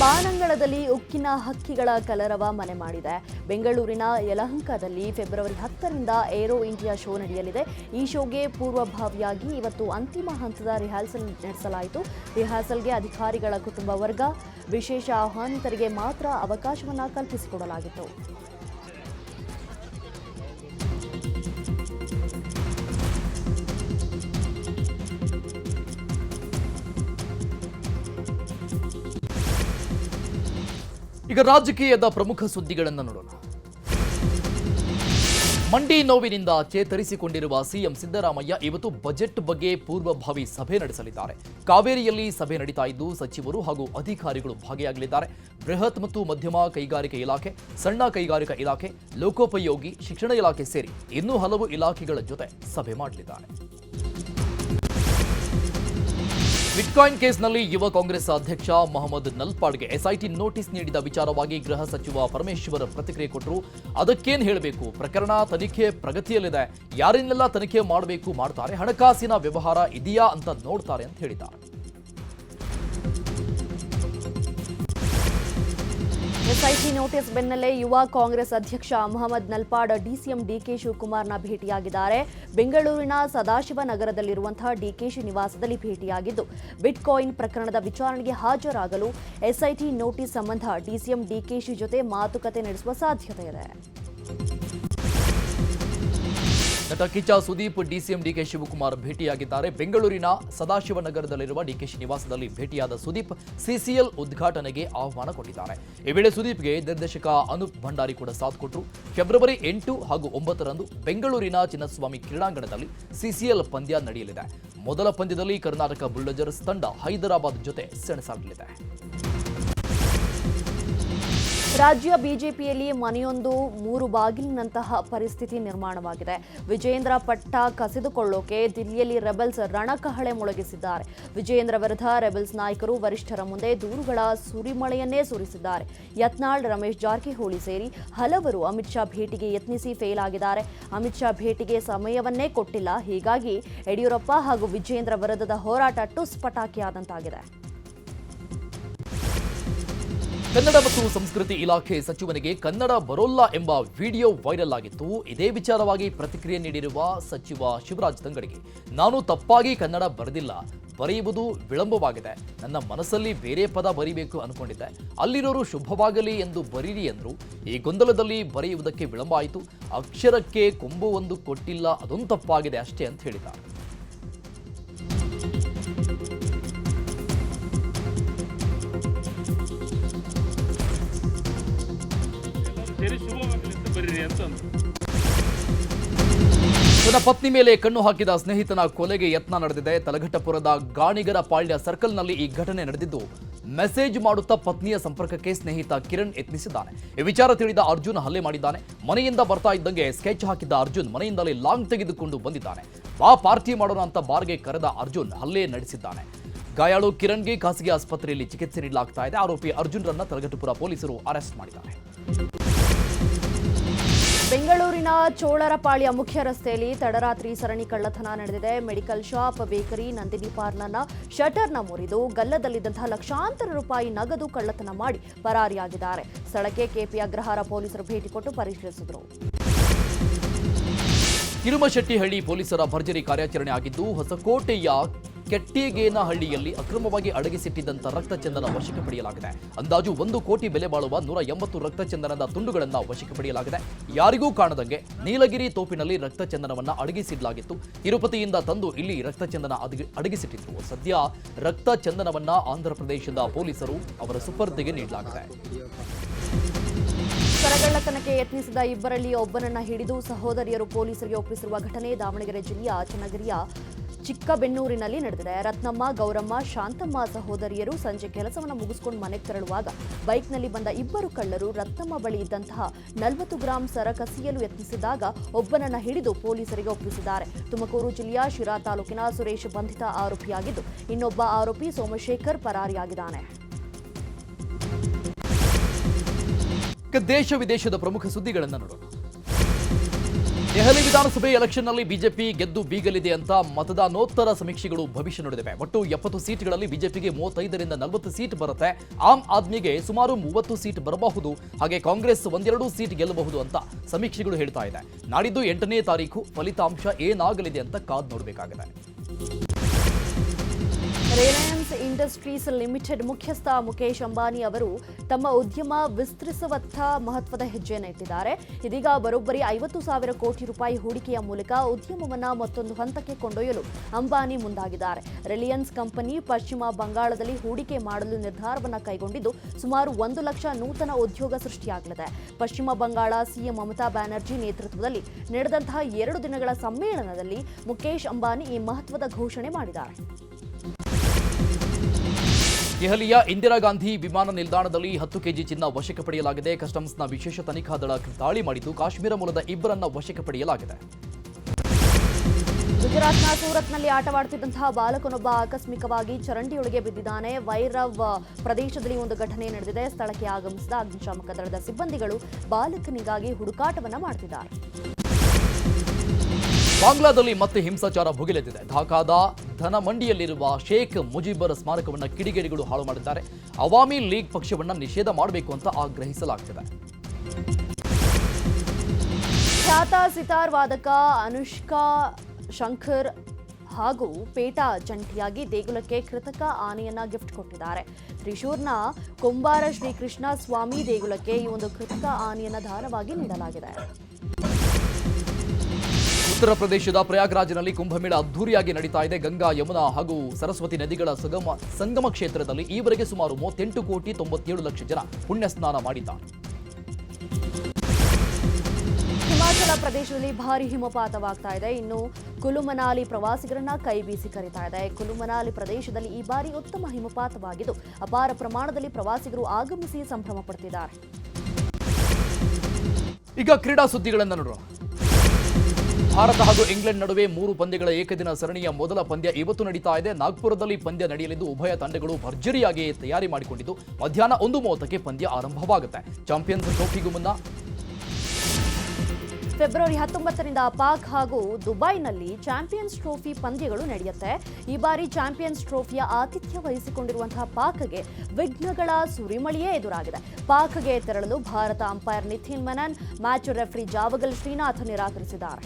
ಬಾನಂಗಳದಲ್ಲಿ ಉಕ್ಕಿನ ಹಕ್ಕಿಗಳ ಕಲರವ ಮನೆ ಮಾಡಿದೆ. ಬೆಂಗಳೂರಿನ ಯಲಹಂಕದಲ್ಲಿ ಫೆಬ್ರವರಿ ಹತ್ತರಿಂದ ಏರೋ ಇಂಡಿಯಾ ಶೋ ನಡೆಯಲಿದೆ. ಈ ಶೋಗೆ ಪೂರ್ವಭಾವಿಯಾಗಿ ಇವತ್ತು ಅಂತಿಮ ಹಂತದ ರಿಹರ್ಸಲ್ ನಡೆಸಲಾಯಿತು. ರಿಹರ್ಸಲ್ಗೆ ಅಧಿಕಾರಿಗಳ ಕುಟುಂಬ ವರ್ಗ ವಿಶೇಷ ಆಹ್ವಾನಿತರಿಗೆ ಮಾತ್ರ ಅವಕಾಶವನ್ನು ಕಲ್ಪಿಸಿಕೊಡಲಾಗಿತ್ತು. ಈಗ ರಾಜಕೀಯದ ಪ್ರಮುಖ ಸುದ್ದಿಗಳನ್ನು ನೋಡೋಣ. ಮಂಡಿ ನೋವಿನಿಂದ ಚೇತರಿಸಿಕೊಂಡಿರುವ ಸಿಎಂ ಸಿದ್ದರಾಮಯ್ಯ ಇವತ್ತು ಬಜೆಟ್ ಬಗ್ಗೆ ಪೂರ್ವಭಾವಿ ಸಭೆ ನಡೆಸಲಿದ್ದಾರೆ. ಕಾವೇರಿಯಲ್ಲಿ ಸಭೆ ನಡೀತಾ ಇದ್ದು ಸಚಿವರು ಹಾಗೂ ಅಧಿಕಾರಿಗಳು ಭಾಗಿಯಾಗಲಿದ್ದಾರೆ. ಬೃಹತ್ ಮತ್ತು ಮಧ್ಯಮ ಕೈಗಾರಿಕೆ ಇಲಾಖೆ, ಸಣ್ಣ ಕೈಗಾರಿಕಾ ಇಲಾಖೆ, ಲೋಕೋಪಯೋಗಿ, ಶಿಕ್ಷಣ ಇಲಾಖೆ ಸೇರಿ ಇನ್ನೂ ಹಲವು ಇಲಾಖೆಗಳ ಜೊತೆ ಸಭೆ ಮಾಡಲಿದ್ದಾರೆ. ಬಿಟ್ಕಾಯಿನ್ ಕೇಸ್ನಲ್ಲಿ ಯುವ ಕಾಂಗ್ರೆಸ್ ಅಧ್ಯಕ್ಷ ಮೊಹಮ್ಮದ್ ನಲ್ಪಾಡ್ಗೆ ಎಸ್ಐಟಿ ನೋಟಿಸ್ ನೀಡಿದ ವಿಚಾರವಾಗಿ ಗೃಹ ಸಚಿವ ಪರಮೇಶ್ವರ್ ಪ್ರತಿಕ್ರಿಯೆ ಕೊಟ್ಟರು. ಅದಕ್ಕೇನು ಹೇಳಬೇಕು? ಪ್ರಕರಣ ತನಿಖೆ ಪ್ರಗತಿಯಲ್ಲಿದೆ. ಯಾರನ್ನೆಲ್ಲ ತನಿಖೆ ಮಾಡಬೇಕು ಮಾಡ್ತಾರೆ? ಹಣಕಾಸಿನ ವ್ಯವಹಾರ ಇದೆಯಾ ಅಂತ ನೋಡ್ತಾರೆ ಅಂತ ಹೇಳಿದ್ದಾರೆ. ಎಸ್ಐಟಿ ನೋಟಿಸ್ ಬೆನ್ನಲ್ಲೇ ಯುವ ಕಾಂಗ್ರೆಸ್ ಅಧ್ಯಕ್ಷ ಮೊಹಮ್ಮದ್ ನಲ್ಪಾಡ್ ಡಿಸಿಎಂ ಡಿಕೆ ಶಿವಕುಮಾರ್ನ ಭೇಟಿಯಾಗಿದ್ದಾರೆ. ಬೆಂಗಳೂರಿನ ಸದಾಶಿವ ನಗರದಲ್ಲಿರುವಂತಹ ಡಿಕೆಶಿ ನಿವಾಸದಲ್ಲಿ ಭೇಟಿಯಾಗಿದ್ದು, ಬಿಟ್ಕಾಯಿನ್ ಪ್ರಕರಣದ ವಿಚಾರಣೆಗೆ ಹಾಜರಾಗಲು ಎಸ್ಐಟಿ ನೋಟಿಸ್ ಸಂಬಂಧ ಡಿಸಿಎಂ ಡಿಕೆಶಿ ಜೊತೆ ಮಾತುಕತೆ ನಡೆಸುವ ಸಾಧ್ಯತೆ ಇದೆ. ನಟ ಕಿಚ್ಚ ಸುದೀಪ್ ಡಿಸಿಎಂ ಡಿಕೆ ಶಿವಕುಮಾರ್ ಭೇಟಿಯಾಗಿದ್ದಾರೆ. ಬೆಂಗಳೂರಿನ ಸದಾಶಿವನಗರದಲ್ಲಿರುವ ಡಿಕೆಶಿ ನಿವಾಸದಲ್ಲಿ ಭೇಟಿಯಾದ ಸುದೀಪ್ ಸಿಸಿಎಲ್ ಉದ್ಘಾಟನೆಗೆ ಆಹ್ವಾನ ಕೊಟ್ಟಿದ್ದಾರೆ ಈ ವೇಳೆ ಸುದೀಪ್ಗೆ ನಿರ್ದೇಶಕ ಅನೂಪ್ ಭಂಡಾರಿ ಕೂಡ ಸಾಥ್ ಕೊಟ್ಟರು ಫೆಬ್ರವರಿ ಎಂಟು ಹಾಗೂ ಒಂಬತ್ತರಂದು ಬೆಂಗಳೂರಿನ ಚಿನ್ನಸ್ವಾಮಿ ಕ್ರೀಡಾಂಗಣದಲ್ಲಿ ಸಿಸಿಎಲ್ ಪಂದ್ಯ ನಡೆಯಲಿದೆ. ಮೊದಲ ಪಂದ್ಯದಲ್ಲಿ ಕರ್ನಾಟಕ ಬುಲ್ಡೋಜರ್ಸ್ ತಂಡ ಹೈದರಾಬಾದ್ ಜೊತೆ ಸೆಣಸಾಡಲಿದೆ. ರಾಜ್ಯ ಬಿಜೆಪಿಯಲ್ಲಿ ಮನೆಯೊಂದು ಮೂರು ಬಾಗಿಲಿನಂತಹ ಪರಿಸ್ಥಿತಿ ನಿರ್ಮಾಣವಾಗಿದೆ. ವಿಜೇಂದ್ರ ಪಟ್ಟ ಕಸಿದುಕೊಳ್ಳೋಕೆ ದಿಲ್ಲಿಯಲ್ಲಿ ರೆಬೆಲ್ಸ್ ರಣಕಹಳೆ ಮೊಳಗಿಸಿದ್ದಾರೆ. ವಿಜೇಂದ್ರ ವಿರುದ್ಧ ರೆಬೆಲ್ಸ್ ನಾಯಕರು ವರಿಷ್ಠರ ಮುಂದೆ ದೂರುಗಳ ಸುರಿಮಳೆಯನ್ನೇ ಸುರಿಸಿದ್ದಾರೆ. ಯತ್ನಾಳ್, ರಮೇಶ್ ಜಾರಕಿಹೊಳಿ ಸೇರಿ ಹಲವರು ಅಮಿತ್ ಶಾ ಭೇಟಿಗೆ ಯತ್ನಿಸಿ ಫೇಲ್ ಆಗಿದ್ದಾರೆ. ಅಮಿತ್ ಶಾ ಭೇಟಿಗೆ ಸಮಯವನ್ನೇ ಕೊಟ್ಟಿಲ್ಲ. ಹೀಗಾಗಿ ಯಡಿಯೂರಪ್ಪ ಹಾಗೂ ವಿಜೇಂದ್ರ ವಿರುದ್ಧದ ಹೋರಾಟ ಟುಸ್ ಪಟಾಕಿಯಾದಂತಾಗಿದೆ. ಕನ್ನಡ ಮತ್ತು ಸಂಸ್ಕೃತಿ ಇಲಾಖೆ ಸಚಿವನಿಗೆ ಕನ್ನಡ ಬರೋಲ್ಲ ಎಂಬ ವಿಡಿಯೋ ವೈರಲ್ ಆಗಿತ್ತು. ಇದೇ ವಿಚಾರವಾಗಿ ಪ್ರತಿಕ್ರಿಯೆ ನೀಡಿರುವ ಸಚಿವ ಶಿವರಾಜ್ ತಂಗಡಿಗೆ, ನಾನು ತಪ್ಪಾಗಿ ಕನ್ನಡ ಬರೆದಿಲ್ಲ. ಬರೆಯುವುದು ವಿಳಂಬವಾಗಿದೆ. ನನ್ನ ಮನಸ್ಸಲ್ಲಿ ಬೇರೆ ಪದ ಬರೀಬೇಕು ಅನ್ಕೊಂಡಿದ್ದೆ. ಅಲ್ಲಿರೋರು ಶುಭವಾಗಲಿ ಎಂದು ಬರೀರಿ ಎಂದರು ಈ ಗೊಂದಲದಲ್ಲಿ ಬರೆಯುವುದಕ್ಕೆ ವಿಳಂಬ ಆಯಿತು. ಅಕ್ಷರಕ್ಕೆ ಕೊಂಬು ಒಂದು ಕೊಟ್ಟಿಲ್ಲ. ಅದೊಂದು ತಪ್ಪಾಗಿದೆ ಅಷ್ಟೇ ಅಂತ ಹೇಳಿದ್ದಾರೆ ತನ್ನ ಪತ್ನಿ ಮೇಲೆ ಕಣ್ಣು ಹಾಕಿದ ಸ್ನೇಹಿತನ ಕೊಲೆಗೆ ಯತ್ನ ನಡೆದಿದೆ. ತಲಘಟ್ಟಪುರದ ಗಾಣಿಗರ ಪಾಳ್ಯ ಸರ್ಕಲ್ನಲ್ಲಿ ಈ ಘಟನೆ ನಡೆದಿದ್ದು, ಮೆಸೇಜ್ ಮಾಡುತ್ತಾ ಪತ್ನಿಯ ಸಂಪರ್ಕಕ್ಕೆ ಸ್ನೇಹಿತ ಕಿರಣ್ ಯತ್ನಿಸಿದ್ದಾನೆ. ಈ ವಿಚಾರ ತಿಳಿದ ಅರ್ಜುನ್ ಹಲ್ಲೆ ಮಾಡಿದ್ದಾನೆ. ಮನೆಯಿಂದ ಬರ್ತಾ ಇದ್ದಂಗೆ ಸ್ಕೆಚ್ ಹಾಕಿದ್ದ ಅರ್ಜುನ್ ಮನೆಯಿಂದಲೇ ಲಾಂಗ್ ತೆಗೆದುಕೊಂಡು ಬಂದಿದ್ದಾನೆ. ಬಾ, ಪಾರ್ಟಿ ಮಾಡೋಣ ಅಂತ ಬಾರ್ಗೆ ಕರೆದ ಅರ್ಜುನ್ ಹಲ್ಲೆ ನಡೆಸಿದ್ದಾನೆ. ಗಾಯಾಳು ಕಿರಣ್ಗೆ ಖಾಸಗಿ ಆಸ್ಪತ್ರೆಯಲ್ಲಿ ಚಿಕಿತ್ಸೆ ನೀಡಲಾಗ್ತಾ ಇದೆ. ಆರೋಪಿ ಅರ್ಜುನ್ರನ್ನ ತಲಘಟ್ಟಪುರ ಪೊಲೀಸರು ಅರೆಸ್ಟ್ ಮಾಡಿದ್ದಾರೆ. ಬೆಂಗಳೂರಿನ ಚೋಳರಪಾಳ್ಯ ಮುಖ್ಯ ರಸ್ತೆಯಲ್ಲಿ ತಡರಾತ್ರಿ ಸರಣಿ ಕಳ್ಳತನ ನಡೆದಿದೆ. ಮೆಡಿಕಲ್ ಶಾಪ್, ಬೇಕರಿ, ನಂದಿನಿ ಪಾರ್ಲರ್ನ ಶಟರ್ನ ಮುರಿದು ಗಲ್ಲದಲ್ಲಿದ್ದಂತಹ ಲಕ್ಷಾಂತರ ರೂಪಾಯಿ ನಗದು ಕಳ್ಳತನ ಮಾಡಿ ಪರಾರಿಯಾಗಿದ್ದಾರೆ. ಸ್ಥಳಕ್ಕೆ ಕೆಪಿ ಅಗ್ರಹಾರ ಪೊಲೀಸರು ಭೇಟಿ ಕೊಟ್ಟು ಪರಿಶೀಲಿಸಿದರು. ತಿರುಮಶೆಟ್ಟಿಹಳ್ಳಿ ಪೊಲೀಸರ ಭರ್ಜರಿ ಕಾರ್ಯಾಚರಣೆ ಆಗಿದ್ದು ಹೊಸಕೋಟೆಯ ಕೆಟ್ಟಿಗೇನಹಳ್ಳಿಯಲ್ಲಿ ಅಕ್ರಮವಾಗಿ ಅಡಗಿಸಿಟ್ಟಿದ್ದಂಥ ರಕ್ತ ಚಂದನ ವಶಕ್ಕೆ ಪಡೆಯಲಾಗಿದೆ. ಅಂದಾಜು ಒಂದು ಕೋಟಿ ಬೆಲೆ ಬಾಳುವ ನೂರ ಎಂಬತ್ತು ರಕ್ತ ಚಂದನದ ತುಂಡುಗಳನ್ನ ವಶಕ್ಕೆ ಪಡೆಯಲಾಗಿದೆ. ಯಾರಿಗೂ ಕಾಣದಂಗೆ ನೀಲಗಿರಿ ತೋಪಿನಲ್ಲಿ ರಕ್ತ ಚಂದನವನ್ನು ಅಡಗಿಸಿಡಲಾಗಿತ್ತು. ತಿರುಪತಿಯಿಂದ ತಂದು ಇಲ್ಲಿ ರಕ್ತ ಚಂದನ ಅಡಗಿಸಿಟ್ಟಿದ್ದರು ಸದ್ಯ ರಕ್ತ ಚಂದನವನ್ನ ಆಂಧ್ರಪ್ರದೇಶದ ಪೊಲೀಸರು ಅವರ ಸುಪರ್ದಿಗೆ ನೀಡಲಾಗಿದೆ. ಕರಗಳ್ಳತನಕ್ಕೆ ಯತ್ನಿಸಿದ ಇಬ್ಬರಲ್ಲಿ ಒಬ್ಬನನ್ನ ಹಿಡಿದು ಸಹೋದರಿಯರು ಪೊಲೀಸರಿಗೆ ಒಪ್ಪಿಸಿರುವ ಘಟನೆ ದಾವಣಗೆರೆ ಜಿಲ್ಲೆಯ ಚನ್ನಗಿರಿಯ ಚಿಕ್ಕಬೆನ್ನೂರಿನಲ್ಲಿ ನಡೆದಿದೆ. ರತ್ನಮ್ಮ, ಗೌರಮ್ಮ, ಶಾಂತಮ್ಮ ಸಹೋದರಿಯರು ಸಂಜೆ ಕೆಲಸವನ್ನು ಮುಗಿಸಿಕೊಂಡು ಮನೆಗೆ ತೆರಳುವಾಗ ಬೈಕ್ನಲ್ಲಿ ಬಂದ ಇಬ್ಬರು ಕಳ್ಳರು ರತ್ನಮ್ಮ ಬಳಿ ಇದ್ದಂತಹ ನಲವತ್ತು ಗ್ರಾಂ ಸರ ಕಸಿಯಲು ಯತ್ನಿಸಿದಾಗ ಒಬ್ಬನನ್ನು ಹಿಡಿದು ಪೊಲೀಸರಿಗೆ ಒಪ್ಪಿಸಿದ್ದಾರೆ. ತುಮಕೂರು ಜಿಲ್ಲೆಯ ಶಿರಾ ತಾಲೂಕಿನ ಸುರೇಶ್ ಬಂಧಿತ ಆರೋಪಿಯಾಗಿದ್ದು, ಇನ್ನೊಬ್ಬ ಆರೋಪಿ ಸೋಮಶೇಖರ್ ಪರಾರಿಯಾಗಿದ್ದಾನೆ. ದೇಶ ವಿದೇಶದ ಪ್ರಮುಖ ಸುದ್ದಿಗಳನ್ನು ನೋಡೋಣ. ದೆಹಲಿ ವಿಧಾನಸಭೆ ಎಲೆಕ್ಷನ್ನಲ್ಲಿ ಬಿಜೆಪಿ ಗೆದ್ದು ಬೀಗಲಿದೆ ಅಂತ ಮತದಾನೋತ್ತರ ಸಮೀಕ್ಷೆಗಳು ಭವಿಷ್ಯ ನುಡಿದಿವೆ. ಒಟ್ಟು ಎಪ್ಪತ್ತು ಸೀಟ್ಗಳಲ್ಲಿ ಬಿಜೆಪಿಗೆ ಮೂವತ್ತೈದರಿಂದ ನಲವತ್ತು ಸೀಟ್ ಬರುತ್ತೆ. ಆಮ್ ಆದ್ಮಿಗೆ ಸುಮಾರು ಮೂವತ್ತು ಸೀಟ್ ಬರಬಹುದು. ಹಾಗೆ ಕಾಂಗ್ರೆಸ್ ಒಂದೆರಡು ಸೀಟ್ ಗೆಲ್ಲಬಹುದು ಅಂತ ಸಮೀಕ್ಷೆಗಳು ಹೇಳ್ತಾ ಇದೆ. ನಾಡಿದ್ದು ಎಂಟನೇ ತಾರೀಕು ಫಲಿತಾಂಶ ಏನಾಗಲಿದೆ ಅಂತ ಕಾದ್ ನೋಡಬೇಕಾಗಿದೆ. ರಿಲಯನ್ಸ್ ಇಂಡಸ್ಟ್ರೀಸ್ ಲಿಮಿಟೆಡ್ ಮುಖ್ಯಸ್ಥ ಮುಕೇಶ್ ಅಂಬಾನಿ ಅವರು ತಮ್ಮ ಉದ್ಯಮ ವಿಸ್ತರಿಸುವತ್ತ ಮಹತ್ವದ ಹೆಜ್ಜೆಯನ್ನು ಇಟ್ಟಿದ್ದಾರೆ. ಇದೀಗ ಬರೋಬ್ಬರಿ ಐವತ್ತು ಸಾವಿರ ಕೋಟಿ ರೂಪಾಯಿ ಹೂಡಿಕೆಯ ಮೂಲಕ ಉದ್ಯಮವನ್ನು ಮತ್ತೊಂದು ಹಂತಕ್ಕೆ ಕೊಂಡೊಯ್ಯಲು ಅಂಬಾನಿ ಮುಂದಾಗಿದ್ದಾರೆ. ರಿಲಯನ್ಸ್ ಕಂಪನಿ ಪಶ್ಚಿಮ ಬಂಗಾಳದಲ್ಲಿ ಹೂಡಿಕೆ ಮಾಡಲು ನಿರ್ಧಾರವನ್ನು ಕೈಗೊಂಡಿದ್ದು ಸುಮಾರು ಒಂದು ಲಕ್ಷ ನೂತನ ಉದ್ಯೋಗ ಸೃಷ್ಟಿಯಾಗಲಿದೆ. ಪಶ್ಚಿಮ ಬಂಗಾಳ ಸಿಎಂ ಮಮತಾ ಬ್ಯಾನರ್ಜಿ ನೇತೃತ್ವದಲ್ಲಿ ನಡೆದಂತಹ ಎರಡು ದಿನಗಳ ಸಮ್ಮೇಳನದಲ್ಲಿ ಮುಕೇಶ್ ಅಂಬಾನಿ ಈ ಮಹತ್ವದ ಘೋಷಣೆ ಮಾಡಿದ್ದಾರೆ. ದೆಹಲಿಯ ಇಂದಿರಾ ಗಾಂಧಿ ವಿಮಾನ ನಿಲ್ದಾಣದಲ್ಲಿ ಹತ್ತು ಕೆಜಿ ಚಿನ್ನ ವಶಕ್ಕೆ ಪಡೆಯಲಾಗಿದೆ. ಕಸ್ಟಮ್ಸ್ನ ವಿಶೇಷ ತನಿಖಾ ದಳ ದಾಳಿ ಮಾಡಿದ್ದು ಕಾಶ್ಮೀರ ಮೂಲದ ಇಬ್ಬರನ್ನ ವಶಕ್ಕೆ ಪಡೆಯಲಾಗಿದೆ. ಗುಜರಾತ್ನ ಸೂರತ್ನಲ್ಲಿ ಆಟವಾಡುತ್ತಿದ್ದಂತಹ ಬಾಲಕನೊಬ್ಬ ಆಕಸ್ಮಿಕವಾಗಿ ಚರಂಡಿಯೊಳಗೆ ಬಿದ್ದಿದ್ದಾನೆ. ವೈರವ್ ಪ್ರದೇಶದಲ್ಲಿ ಒಂದು ಘಟನೆ ನಡೆದಿದೆ. ಸ್ಥಳಕ್ಕೆ ಆಗಮಿಸಿದ ಅಗ್ನಿಶಾಮಕ ದಳದ ಸಿಬ್ಬಂದಿಗಳು ಬಾಲಕನಿಗಾಗಿ ಹುಡುಕಾಟವನ್ನು ಮಾಡ್ತಿದ್ದಾರೆ. ಬಾಂಗ್ಲಾದಲ್ಲಿ ಮತ್ತೆ ಹಿಂಸಾಚಾರ ಭುಗಿಲೆದ್ದಿದೆ. ಢಾಕಾದ ಧನಮಂಡಿಯಲ್ಲಿರುವ ಶೇಖ್ ಮುಜೀಬರ್ ಸ್ಮಾರಕವನ್ನು ಕಿಡಿಗೇಡಿಗಳು ಹಾಳು ಮಾಡಿದ್ದಾರೆ. ಅವಾಮಿ ಲೀಗ್ ಪಕ್ಷವನ್ನು ನಿಷೇಧ ಮಾಡಬೇಕು ಅಂತ ಆಗ್ರಹಿಸಲಾಗ್ತಿದೆ. ಖ್ಯಾತ ಸಿತಾರ್ ವಾದಕ ಅನುಷ್ಕಾ ಶಂಕರ್ ಹಾಗೂ ಪೇಟಾ ಜಂಟಿಯಾಗಿ ದೇಗುಲಕ್ಕೆ ಕೃತಕ ಆನೆಯನ್ನ ಗಿಫ್ಟ್ ಕೊಟ್ಟಿದ್ದಾರೆ. ತ್ರಿಶೂರ್ನ ಕುಂಬಾರ ಶ್ರೀಕೃಷ್ಣ ಸ್ವಾಮಿ ದೇಗುಲಕ್ಕೆ ಈ ಒಂದು ಕೃತಕ ಆನೆಯನ್ನ ದಾನವಾಗಿ ನೀಡಲಾಗಿದೆ. ಉತ್ತರ ಪ್ರದೇಶದ ಪ್ರಯಾಗ್ರಾಜ್ನಲ್ಲಿ ಕುಂಭಮೇಳ ಅದ್ದೂರಿಯಾಗಿ ನಡೀತಾ ಇದೆ. ಗಂಗಾ ಯಮುನಾ ಹಾಗೂ ಸರಸ್ವತಿ ನದಿಗಳ ಸುಗಮ ಸಂಗಮ ಕ್ಷೇತ್ರದಲ್ಲಿ ಈವರೆಗೆ ಸುಮಾರು ಮೂವತ್ತೆಂಟು ಕೋಟಿ ತೊಂಬತ್ತೇಳು ಲಕ್ಷ ಜನ ಪುಣ್ಯ ಸ್ನಾನ ಮಾಡಿದ್ದಾರೆ. ಹಿಮಾಚಲ ಪ್ರದೇಶದಲ್ಲಿ ಭಾರಿ ಹಿಮಪಾತವಾಗ್ತಾ ಇದೆ. ಇನ್ನು ಕುಲುಮನಾಲಿ ಪ್ರವಾಸಿಗರನ್ನ ಕೈ ಬೀಸಿ ಕರೀತಾ ಇದೆ. ಕುಲುಮನಾಲಿ ಪ್ರದೇಶದಲ್ಲಿ ಈ ಬಾರಿ ಉತ್ತಮ ಹಿಮಪಾತವಾಗಿದ್ದು ಅಪಾರ ಪ್ರಮಾಣದಲ್ಲಿ ಪ್ರವಾಸಿಗರು ಆಗಮಿಸಿ ಸಂಭ್ರಮ ಪಡ್ತಿದ್ದಾರೆ. ಈಗ ಕ್ರೀಡಾ ಸುದ್ದಿಗಳನ್ನು ನೋಡೋಣ. ಭಾರತ ಹಾಗೂ ಇಂಗ್ಲೆಂಡ್ ನಡುವೆ ಮೂರು ಪಂದ್ಯಗಳ ಏಕದಿನ ಸರಣಿಯ ಮೊದಲ ಪಂದ್ಯ ಇವತ್ತು ನಡೀತಾ ಇದೆ. ನಾಗ್ಪುರದಲ್ಲಿ ಪಂದ್ಯ ನಡೆಯಲಿದ್ದು ಉಭಯ ತಂಡಗಳು ಭರ್ಜರಿಯಾಗಿ ತಯಾರಿ ಮಾಡಿಕೊಂಡಿದ್ದು ಮಧ್ಯಾಹ್ನ ಒಂದು ಮೂವತ್ತಕ್ಕೆ ಪಂದ್ಯ ಆರಂಭವಾಗುತ್ತೆ. ಚಾಂಪಿಯನ್ಸ್ ಟ್ರೋಫಿಗೂ ಮುನ್ನ ಫೆಬ್ರವರಿ ಹತ್ತೊಂಬತ್ತರಿಂದ ಪಾಕ್ ಹಾಗೂ ದುಬೈನಲ್ಲಿ ಚಾಂಪಿಯನ್ಸ್ ಟ್ರೋಫಿ ಪಂದ್ಯಗಳು ನಡೆಯುತ್ತೆ. ಈ ಬಾರಿ ಚಾಂಪಿಯನ್ಸ್ ಟ್ರೋಫಿಯ ಆತಿಥ್ಯ ವಹಿಸಿಕೊಂಡಿರುವಂತಹ ಪಾಕ್ಗೆ ವಿಘ್ನಗಳ ಸುರಿಮಳಿಯೇ ಎದುರಾಗಿದೆ. ಪಾಕ್ಗೆ ತೆರಳಲು Bharat umpire Nitin Menon, match referee Javagal Srinath ನಿರಾಕರಿಸಿದ್ದಾರೆ.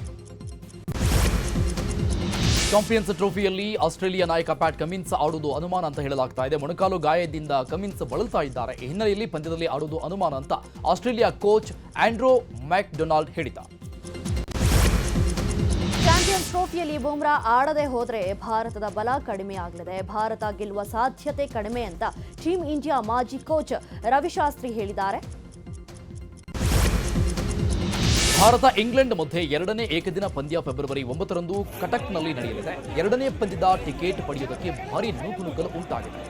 ಚಾಂಪಿಯನ್ಸ್ ಟ್ರೋಫಿಯಲ್ಲಿ ಆಸ್ಟ್ರೇಲಿಯಾ ನಾಯಕ ಪ್ಯಾಟ್ ಕಮಿನ್ಸ್ ಆಡುವುದು ಅನುಮಾನ ಅಂತ ಹೇಳಲಾಗ್ತಾ ಇದೆ. ಮೊಣಕಾಲು ಗಾಯದಿಂದ ಕಮಿನ್ಸ್ ಬಳಲ್ತಾ ಇದ್ದಾರೆ. ಈ ಹಿನ್ನೆಲೆಯಲ್ಲಿ ಪಂದ್ಯದಲ್ಲಿ ಆಡುವುದು ಅನುಮಾನ ಅಂತ Australia coach Andrew McDonald ಹೇಳಿದ್ದಾರೆ ಚಾಂಪಿಯನ್ಸ್ ಟ್ರೋಫಿಯಲ್ಲಿ ಬುಮ್ರಾ ಆಡದೆ ಹೋದರೆ ಭಾರತದ ಬಲ ಕಡಿಮೆ ಆಗಲಿದೆ. ಭಾರತ ಗೆಲ್ಲುವ ಸಾಧ್ಯತೆ ಕಡಿಮೆ ಅಂತ ಟೀಮ್ ಇಂಡಿಯಾ ಮಾಜಿ ಕೋಚ್ ರವಿಶಾಸ್ತ್ರಿ ಹೇಳಿದ್ದಾರೆ. ಭಾರತ ಇಂಗ್ಲೆಂಡ್ ಮಧ್ಯೆ ಎರಡನೇ ಏಕದಿನ ಪಂದ್ಯ ಫೆಬ್ರವರಿ ಒಂಬತ್ತರಂದು ಕಟಕ್ನಲ್ಲಿ ನಡೆಯಲಿದೆ. ಎರಡನೇ ಪಂದ್ಯದ ಟಿಕೆಟ್ ಪಡೆಯುವುದಕ್ಕೆ ಭಾರಿ ನೂಕುನುಗ್ಗಲು ಉಂಟಾಗಿದೆ.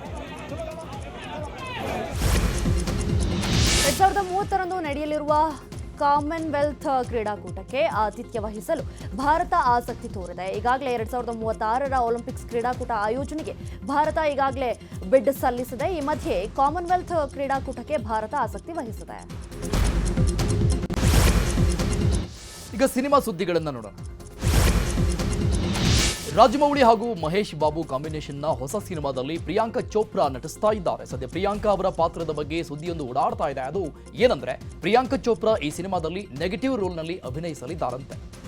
ಎರಡ್ ಸಾವಿರದ ಮೂವತ್ತರಂದು ನಡೆಯಲಿರುವ ಕಾಮನ್ವೆಲ್ತ್ ಕ್ರೀಡಾಕೂಟಕ್ಕೆ ಆತಿಥ್ಯ ವಹಿಸಲು ಭಾರತ ಆಸಕ್ತಿ ತೋರಿದೆ. ಈಗಾಗಲೇ ಎರಡ್ ಸಾವಿರದ ಮೂವತ್ತಾರರ ಒಲಿಂಪಿಕ್ಸ್ ಕ್ರೀಡಾಕೂಟ ಆಯೋಜನೆಗೆ ಭಾರತ ಈಗಾಗಲೇ ಬಿಡ್ ಸಲ್ಲಿಸಿದೆ. ಈ ಮಧ್ಯೆ ಕಾಮನ್ವೆಲ್ತ್ ಕ್ರೀಡಾಕೂಟಕ್ಕೆ ಭಾರತ ಆಸಕ್ತಿ ವಹಿಸಿದೆ. ಈಗ ಸಿನಿಮಾ ಸುದ್ದಿಗಳನ್ನು ನೋಡೋಣ. ರಾಜಮೌಳಿ ಹಾಗೂ ಮಹೇಶ್ ಬಾಬು ಕಾಂಬಿನೇಷನ್ನ ಹೊಸ ಸಿನಿಮಾದಲ್ಲಿ ಪ್ರಿಯಾಂಕಾ ಚೋಪ್ರಾ ನಟಿಸ್ತಾ ಇದ್ದಾರೆ. ಸದ್ಯ ಪ್ರಿಯಾಂಕಾ ಅವರ ಪಾತ್ರದ ಬಗ್ಗೆ ಸುದ್ದಿಯೊಂದು ಓಡಾಡ್ತಾ ಇದೆ. ಅದು ಏನಂದ್ರೆ, ಪ್ರಿಯಾಂಕಾ ಚೋಪ್ರಾ ಈ ಸಿನಿಮಾದಲ್ಲಿ ನೆಗೆಟಿವ್ ರೋಲ್ನಲ್ಲಿ ಅಭಿನಯಿಸಲಿದ್ದಾರಂತೆ.